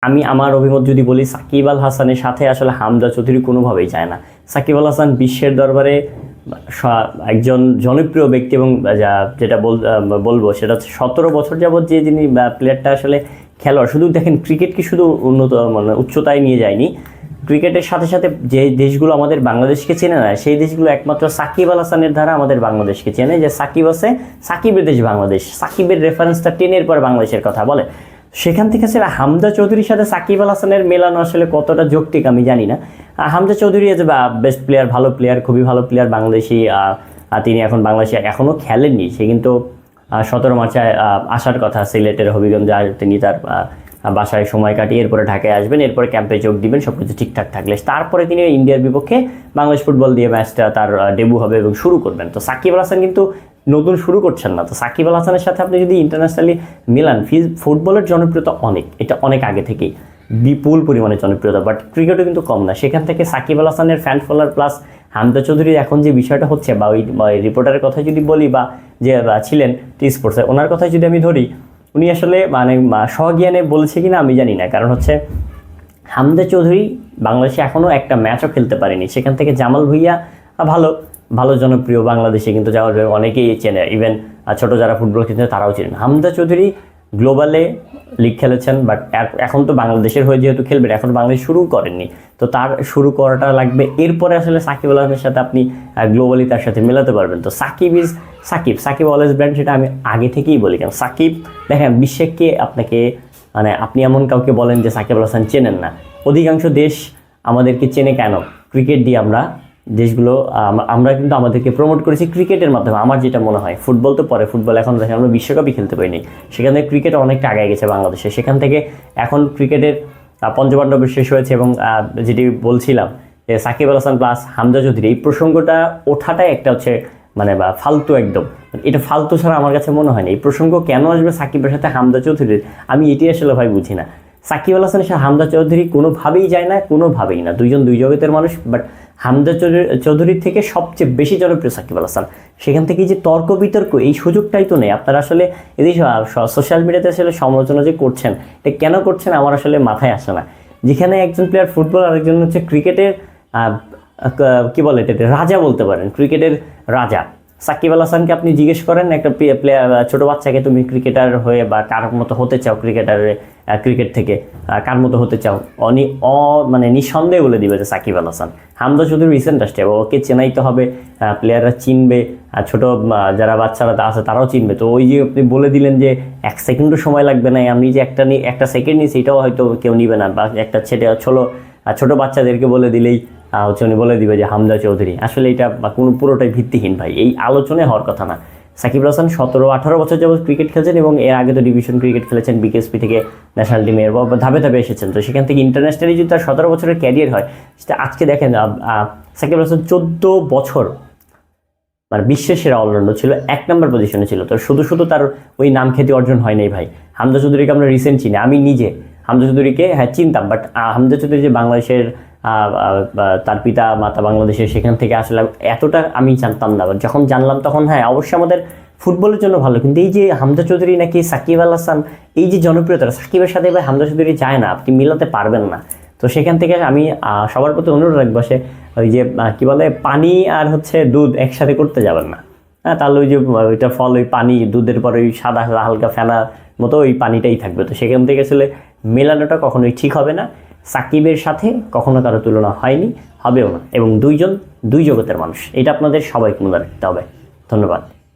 আমি আমার অভিমত যদি বলি, সাকিব আল হাসানের সাথে আসলে হামজা চৌধুরী কোনোভাবেই যায় না। সাকিব আল হাসান বিশ্বের দরবারে একজন জনপ্রিয় ব্যক্তি এবং যা- যেটা বল- বলব সেটা হচ্ছে সতেরো বছর যাবৎ যে যিনি প্লেয়ারটা আসলে খেলোয়াড়, শুধু দেখেন ক্রিকেট কি শুধু উন্নত মানে উচ্চতায় নিয়ে যায়নি। ক্রিকেটের সাথে সাথে যে দেশগুলো আমাদের বাংলাদেশকে চেনে না, সেই দেশগুলো একমাত্র সাকিব আল হাসানের দ্বারা আমাদের বাংলাদেশকে চেনে যে সাকিব আছে, সাকিবের দেশ বাংলাদেশ। সাকিবের রেফারেন্সটা টেনের পর বাংলাদেশের কথা বলে। সেখান থেকে আসলে হামজা চৌধুরীর সাথে সাকিব আল হাসানের মেলানো আসলে কতটা যৌক্তিক আমি জানি না। Hamza Chowdhury as best player ভালো প্লেয়ার খুবই ভালো প্লেয়ার বাংলাদেশি তিনি এখন বাংলাদেশে এখনও খেলেননি। সে কিন্তু সতেরো মার্চে আসার কথা, সিলেটের হবিগঞ্জে তিনি তার বাসায় সময় কাটিয়ে এরপরে ঢাকায় আসবেন, এরপরে ক্যাম্পে যোগ দিবেন সব কিছু ঠিকঠাক থাকলে। তারপরে তিনি ইন্ডিয়ার বিপক্ষে বাংলাদেশ ফুটবল দিয়ে ম্যাচটা তার ডেবু হবে এবং শুরু করবেন। তো সাকিব আল হাসান কিন্তু নতুন শুরু করছেন না। তো সাকিব আল হাসানের সাথে আপনি যদি ইন্টারন্যাশনালি মিলান ফি- ফুটবলের জনপ্রিয়তা অনেক, এটা অনেক আগে থেকেই। বিপুল পরিমাণে জনপ্রিয়তা বাট ক্রিকেটও কিন্তু কম না। সেখান থেকে সাকিব আল হাসানের ফ্যান ফলোয়ার প্লাস হামদা চৌধুরীর এখন যে বিষয়টা হচ্ছে, বা ওই রিপোর্টারের কথা যদি বলি, বা যে ছিলেন টি স্পোর্টসে ওনার কথা যদি আমি ধরি, উনি আসলে মানে স্বজ্ঞানে বলেছে কিনা আমি জানি না। কারণ হচ্ছে হামদা চৌধুরী বাংলাদেশে এখনও একটা ম্যাচও খেলতে পারেনি। সেখান থেকে জামাল ভুইয়া ভালো। ভালো জনপ্রিয় বাংলাদেশে কিন্তু জামাল ভুইয়া অনেকেই চেনে। ইভেন ছোট যারা ফুটবল খেলছে তারাও চেনেন। হামদা চৌধুরী গ্লোবালে লিগ খেলেছেন বাট এখন তো বাংলাদেশের হয়ে যেহেতু খেলবেন, এখন বাংলাদেশ শুরু করেননি। তো তার শুরু করাটা লাগবে। এরপরে আসলে সাকিব আল সাথে আপনি গ্লোবালি তার সাথে মেলাতে পারবেন। তো Shakib is Shakib. Shakib always brand সেটা আমি আগে থেকেই বলি কেন সাকিব, দেখেন বিশ্বে কে আপনাকে মানে আপনি এমন কাউকে বলেন যে সাকিব আল হাসান চেনেন না। অধিকাংশ দেশ আমাদেরকে চেনে কেন? ক্রিকেট দিয়ে আমরা দেশগুলো আমরা কিন্তু আমাদেরকে প্রমোট করেছি ক্রিকেটের মাধ্যমে। আমার যেটা মনে হয় ফুটবল তো পরে ফুটবল এখন দেখেন আমরা বিশ্বকাপই খেলতে পারিনি। সেখান থেকে ক্রিকেট অনেকটা আগে গেছে বাংলাদেশে। সেখান থেকে এখন ক্রিকেটের পঞ্চপাণ্ডব শেষ হয়েছে এবং যেটি বলছিলাম, যে সাকিব আল হাসান প্লাস হামজা চৌধুরী, এই প্রসঙ্গটা ওঠাটাই একটা হচ্ছে মানে বা ফালতু একদম। এটা ফালতু ছাড়া আমার কাছে মনে হয় না এই প্রসঙ্গ কেন আসবে সাকিবের সাথে হামদা চৌধুরীর, আমি এটি আসলে ভাই বুঝি না। সাকিব আল হাসানের সাথে হামদা চৌধুরী কোনোভাবেই যায় না, কোনোভাবেই না। দুইজন দুই জগতের মানুষ বাট হামদা চৌধুরী চৌধুরীর থেকে সবচেয়ে বেশি জনপ্রিয় সাকিব আল হাসান। সেখান থেকে যে তর্ক বিতর্ক, এই সুযোগটাই তো নেই। আপনারা আসলে এই সোশ্যাল মিডিয়াতে আসলে সমালোচনা যে করছেন, এটা কেন করছেন আমার আসলে মাথায় আসে না। যেখানে একজন প্লেয়ার ফুটবল আরেকজন হচ্ছে ক্রিকেটের কি বলে এটা রাজা বলতে পারেন। ক্রিকেটের রাজা। সাকিব আল হাসানকে আপনি জিজ্ঞেস করেন, একটা প্লেয়ার ছোট বাচ্চাকে তুমি ক্রিকেটার হয়ে বা কার মতো হতে চাও ক্রিকেটারে ক্রিকেট থেকে কার মতো হতে চাও? অনি, অ মানে নিঃসন্দেহে বলে দিবে যে সাকিব আল হাসান। হামদা চৌধুরী রিসেন্ট আসছে ওকে চেনাইতে হবে প্লেয়াররা চিনবে আর ছোট যারা বাচ্চারা আছে তারাও চিনবে। তো ওই যে আপনি বলে দিলেন যে এক সেকেন্ডও সময় লাগবে না, আমি যে একটা একটা সেকেন্ড নিই সেটাও হয়তো কেউ নিবে না। বা একটা ছেলে ছোলো ছোট বাচ্চাদেরকে বলে দিলেই হচ্ছে উনি বলে দিবে যে হামজা চৌধুরী। আসলে এটা কোনো পুরোটাই ভিত্তিহীন ভাই, এই আলোচনায় হওয়ার কথা না। সাকিব হাসান সতেরো, আঠারো বছর যাবত ক্রিকেট খেলছেন এবং এর আগে তো ডিভিশন ক্রিকেট খেলেছেন বিকেএসপি থেকে ন্যাশনাল টিমে ধাপে ধাপে এসেছেন। তো সেখান থেকে ইন্টারন্যাশনালি যদি তার সতেরো বছরের ক্যারিয়ার হয়, সেটা আজকে দেখেন সাকিব হাসান চোদ্দ বছর মানে বিশ্বের সেরা অলরাউন্ডার ছিল, এক নম্বর পজিশনে ছিল। তো শুধু শুধু তার ওই নাম খ্যাতি অর্জন হয় নাই ভাই। হামজা চৌধুরীকে আমরা রিসেন্ট চিনি, আমি নিজে। হামজা চৌধুরীকে হ্যাঁ চিনতাম বাট হামজা চৌধুরী যে বাংলাদেশের তার পিতা মাতা বাংলাদেশের সেখান থেকে আসলে এতটা আমি জানতাম না যখন জানলাম তখন হ্যাঁ অবশ্যই আমাদের ফুটবলের জন্য ভালো, কিন্তু এই যে হামজা চৌধুরী নাকি সাকিব আল হাসান, এই যে জনপ্রিয়তা সাকিবের সাথে এবার হামজা চৌধুরী যায় না, আপনি মিলাতে পারবেন না। তো সেখান থেকে আমি সবার প্রতি অনুরোধ রাখব সে, ওই যে কি বলে, পানি আর হচ্ছে দুধ একসাথে করতে যাবেন না। হ্যাঁ তাহলে ওই যে ওইটা ফল, ওই পানি, দুধের পর ওই সাদা হালকা ফেনা মতো ওই পানিটাই থাকবে। তো সেখান থেকে আসলে মেলানোটা কখনোই ঠিক হবে না। সাকিবের সাথে কখনো কারও তুলনা হয়নি, হবেও না। এবং দুইজন, দুই জগতের মানুষ। এটা আপনাদের সবাইকে মনে রাখতে হবে। ধন্যবাদ।